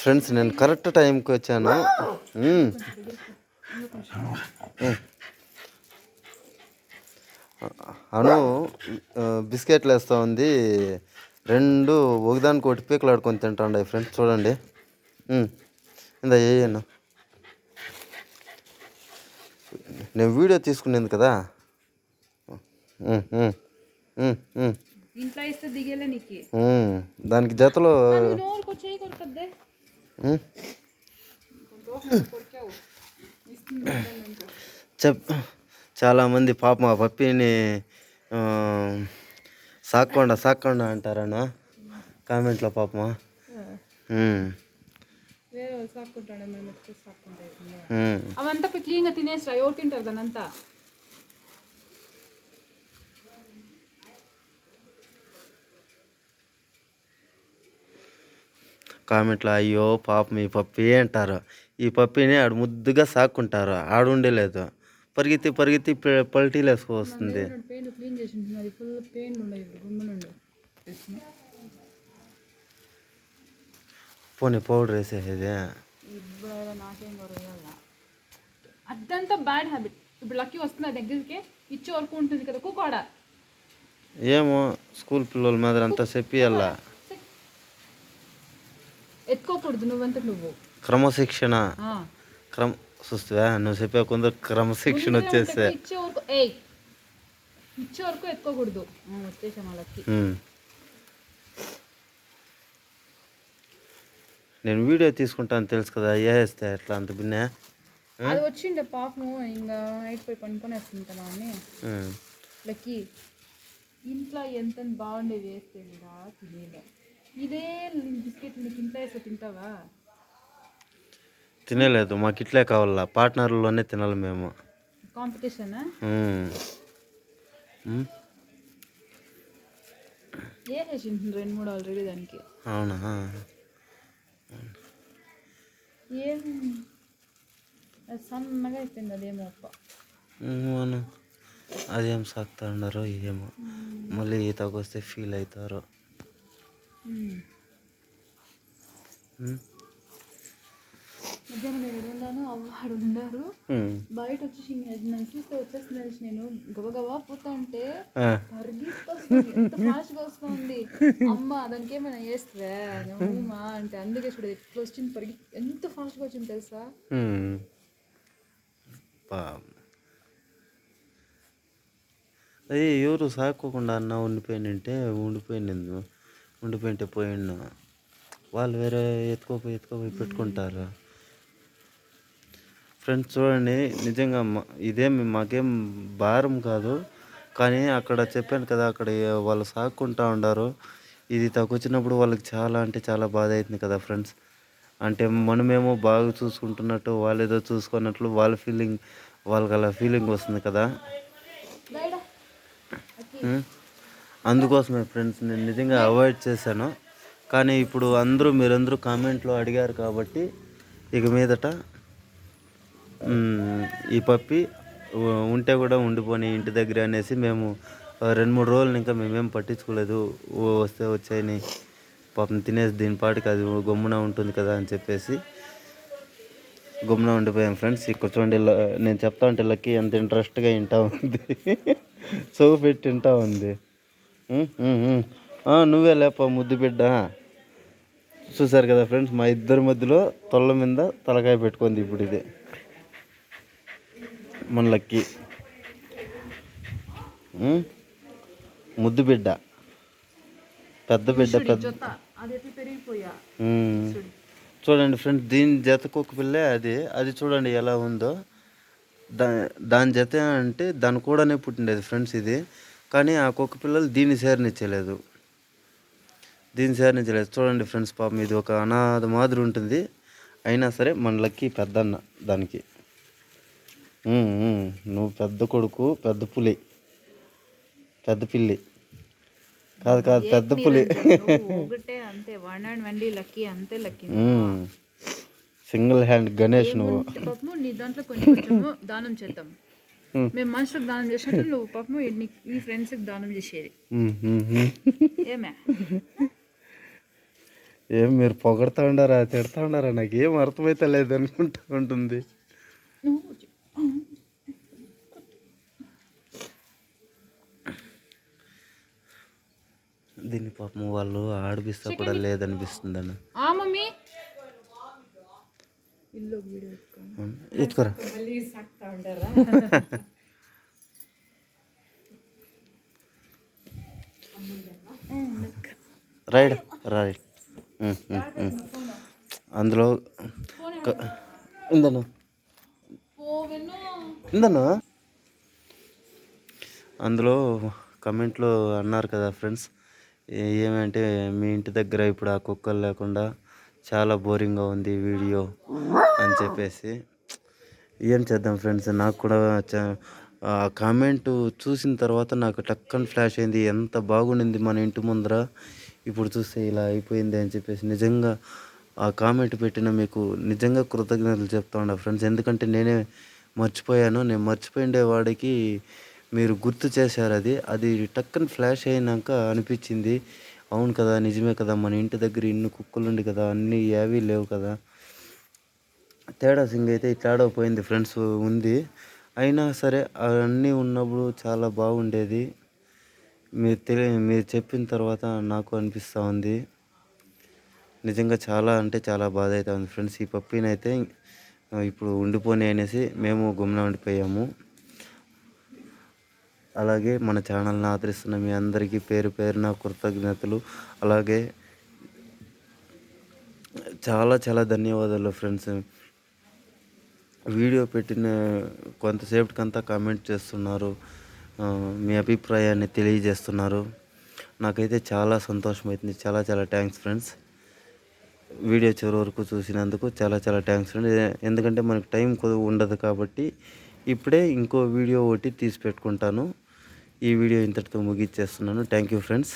Friends నేను correct టైంకి వచ్చాను. అను బిస్కెట్లు వేస్తూ ఉంది. రెండు ఒకదానికి ఒకటి పీకలు ఆడుకొని తింటాండే ఫ్రెండ్స్ చూడండి. ఇందా వేయను నేను వీడియో తీసుకునేది కదా. దానికి జతలో చెప్ చాలామంది పాప మా పప్పిని సాక్కుండా సాక్కుండా అంటారనా కామెంట్లో పాపమా. అవంతా క్లీన్గా తినేసిరా ఎవరు తింటారు దాని కామెంట్లో అయ్యో పాపం ఈ పప్పి అంటారు. ఈ పప్పిని ఆడు ముద్దుగా సాక్కుంటారు. ఆడుండేలేదు. పరిగెత్తి పరిగెత్తి ప- పల్టీలు వేసుకొస్తుంది పెయిన్ క్లీన్ చేసి ఉంటుంది అది ఫుల్ పెయిన్ ఉండదు ఇప్పుడు గుమ్మనుండు పోనీ పౌడర్ వేసేది అదంతా బ్యాడ్ హ్యాబిట్. ఇప్పుడు లక్కీ వస్తుంది దగ్గరికి. ఇచ్చే వరకు ఉంటుంది కదా ఏమో స్కూల్ పిల్లల మీద అంతా చెప్పియల్లా ఎత్తుకోకూడదు నువ్వంతకు నువ్వు. క్రమశిక్షణ. క్రమ చూస్తావా నువ్వు చెప్పే కొందరు క్రమశిక్షణ వచ్చేస్తే. ఇచ్చే వరకు ఏయ్ ఇచ్చే వరకు ఎత్తుకోకూడదు. వచ్చేసాం మ్మ్. నేను వీడియో తీసుకుంటాను తెలుసు కదా వేస్తే ఎట్లా అంత బిన్నే అది వచ్చిండే పాపము ఇంకా నైట్ పోయి పనుకొని వేస్తుంటాను అని మ్మ్. లక్కీ ఇంట్లో ఎంత బాగుండేది వేస్తే కూడా తినేలే ఇదే బిస్కెట్ నీకు వేస్తే తింటావా? తినలేదు మాకు ఇట్లే కావాలా? పార్ట్నర్లోనే తినాలి మేము. కాంపిటీషన్. మ్మ్. వేసేసింది రెండు మూడు ఆల్రెడీ దానికి? అవునా? ఏం? అది సన్నగా అయిపోయింది అదేమో అప్ప. అవును. అదేం సాగుతా ఉన్నారో ఏమో. మళ్ళీ ఈతకు వస్తే ఫీల్ అవుతారో. మధ్యాహ్నం నేను ఉన్నాను అవ్వాడు ఉన్నారు. బయట వచ్చేసి నన్ను చూస్తే వచ్చేస్తుంది అనేసి నేను గబగబా పోతా ఉంటే ఆ. పరిగెత్తుకొస్తుంది ఎంత ఫాస్ట్గా వస్తుంది. అమ్మ దానికి ఏమైనా చేస్తుందా? మా అంటే అందుకే చూడు ఎట్లా వచ్చింది పరిగి ఎంత ఫాస్ట్గా వచ్చింది తెలుసా. అయ్యి ఎవరు సాకోకుండా అన్న ఉండిపోయినంటే ఉండిపోయింది ఉండిపోయింటే పోయిండు. వాళ్ళు వేరే ఎత్తుకోపోయి ఎత్తుకోపోయి పెట్టుకుంటారు. ఫ్రెండ్స్ చూడండి నిజంగా మా- ఇదేం మాకేం భారం కాదు. కానీ అక్కడ చెప్పాను కదా అక్కడ వాళ్ళు సాక్కుంటా ఉండారు. ఇది తగ్గొచ్చినప్పుడు వాళ్ళకి చాలా అంటే చాలా బాధ అవుతుంది కదా ఫ్రెండ్స్ అంటే మనమేమో బాగా చూసుకుంటున్నట్టు వాళ్ళు ఏదో చూసుకున్నట్లు వాళ్ళ ఫీలింగ్ వాళ్ళకి అలా ఫీలింగ్ వస్తుంది కదా? అందుకోసమే ఫ్రెండ్స్ నేను నిజంగా అవాయిడ్ చేశాను. కానీ ఇప్పుడు అందరూ మీరందరూ కామెంట్లో అడిగారు కాబట్టి ఇక మీదట ఈ పప్పి ఉంటే కూడా ఉండిపోని ఇంటి దగ్గర అనేసి మేము రెండు మూడు రోజులు ఇంకా మేమేం పట్టించుకోలేదు. వస్తే వచ్చాయని పాపం తినేసి దీని పాటికి అది గమ్మున ఉంటుంది కదా అని చెప్పేసి గమ్మున ఉండిపోయాం ఫ్రెండ్స్ ఇక్కడ చూడండి నేను చెప్తా ఉంటే లక్కీ ఎంత ఇంట్రెస్ట్గా వింటా ఉంది. సో పెట్టి వింటా ఉంది. నువ్వే లేప ముద్దు బిడ్డ. చూసారు కదా ఫ్రెండ్స్ మా ఇద్దరి మధ్యలో తొల్ల మీద తలకాయ పెట్టుకుంది ఇప్పుడు ఇది. మన లక్కీ? ముద్దు బిడ్డ. పెద్ద బిడ్డ పెద్ద. చూడండి ఫ్రెండ్స్ దీని జతకు ఒక పిల్లే అది. అది చూడండి ఎలా ఉందో. దా దాని జత అంటే దాని కూడానే పుట్టిండేది ఫ్రెండ్స్ ఇది. కానీ ఆ కుక్క పిల్లలు దీన్ని సేరనిచ్చలేదు దీన్ని సేరనిచ్చలేదు చూడండి ఫ్రెండ్స్ పాపం ఇది ఒక అనాథ మాదిరి ఉంటుంది. అయినా సరే మన లక్కీ పెద్దన్న దానికి. నువ్వు పెద్ద కొడుకు పెద్ద పులి. పెద్ద పిల్లి. కాదు కాదు పెద్ద పులి. అంతే. వన్ అండ్ లక్కీ అంతే లక్కీ సింగిల్ హ్యాండ్ గణేష్ నువ్వు. దానం చేద్దాం. మేము మనుషులకు దానం చేసినట్టు నువ్వు పాపము నీ ఫ్రెండ్స్కి దానం చేసేది. ఉమ్, ఉమ్. ఏమే? ఏం మీరు పొగడతా ఉండారా తిడతా ఉండారా? నాకు ఏం అర్థమైతే లేదు అనుకుంటా ఉంటుంది. దీన్ని పాపం వాళ్ళు ఆడిపిస్తా కూడా లేదనిపిస్తుంది అన్న మమ్మీ ఎత్తుకోరా. రైడ్ ఉమ్. అందులో ఇందను ఇందను అందులో కమెంట్లో అన్నారు కదా ఫ్రెండ్స్ ఏమంటే మీ ఇంటి దగ్గర ఇప్పుడు ఆ కుక్కలు లేకుండా చాలా బోరింగ్గా ఉంది వీడియో అని చెప్పేసి. ఏం చేద్దాం ఫ్రెండ్స్? నాకు కూడా చ- ఆ కామెంట్ చూసిన తర్వాత నాకు టక్కన్ ఫ్లాష్ అయింది. ఎంత బాగుండింది మన ఇంటి ముందర. ఇప్పుడు చూస్తే ఇలా అయిపోయింది అని చెప్పేసి నిజంగా ఆ కామెంట్ పెట్టిన మీకు నిజంగా కృతజ్ఞతలు చెప్తా ఉన్నా ఫ్రెండ్స్. ఎందుకంటే నేనే మర్చిపోయాను. నేను మర్చిపోయిండే వాడికి మీరు గుర్తు చేశారు అది. అది టక్కన్ ఫ్లాష్ అయినాక అనిపించింది. అవును కదా నిజమే కదా మన ఇంటి దగ్గర ఇన్ని కుక్కలుండి కదా అన్నీ ఏవీ లేవు కదా. తేడా సింగ్ అయితే తేడా పోయింది ఫ్రెండ్స్ ఉంది. అయినా సరే అవన్నీ ఉన్నప్పుడు చాలా బాగుండేది. మీరు తెలియ మీరు చెప్పిన తర్వాత నాకు అనిపిస్తూ ఉంది. నిజంగా చాలా అంటే చాలా బాధ అవుతా ఉంది ఫ్రెండ్స్. ఈ పప్పీని అయితే ఇప్పుడు ఉండిపోని అనేసి మేము గుమ్న ఉండిపోయాము. అలాగే మన ఛానల్ని ఆదరిస్తున్న మీ అందరికీ పేరు పేరున కృతజ్ఞతలు. అలాగే చాలా చాలా ధన్యవాదాలు ఫ్రెండ్స్. వీడియో పెట్టిన కొంతసేపటికంతా కామెంట్ చేస్తున్నారు. మీ అభిప్రాయాన్ని తెలియజేస్తున్నారు. నాకైతే చాలా సంతోషం అవుతుంది చాలా చాలా థ్యాంక్స్ ఫ్రెండ్స్. వీడియో చివరి వరకు చూసినందుకు చాలా చాలా థ్యాంక్స్ ఫ్రెండ్స్. ఎందుకంటే మనకు టైం ఉండదు కాబట్టి ఇప్పుడే ఇంకో వీడియో ఒకటి తీసి పెట్టుకుంటాను. ఈ వీడియో ఇంతటితో ముగిచ్చేస్తున్నాను. Thank you friends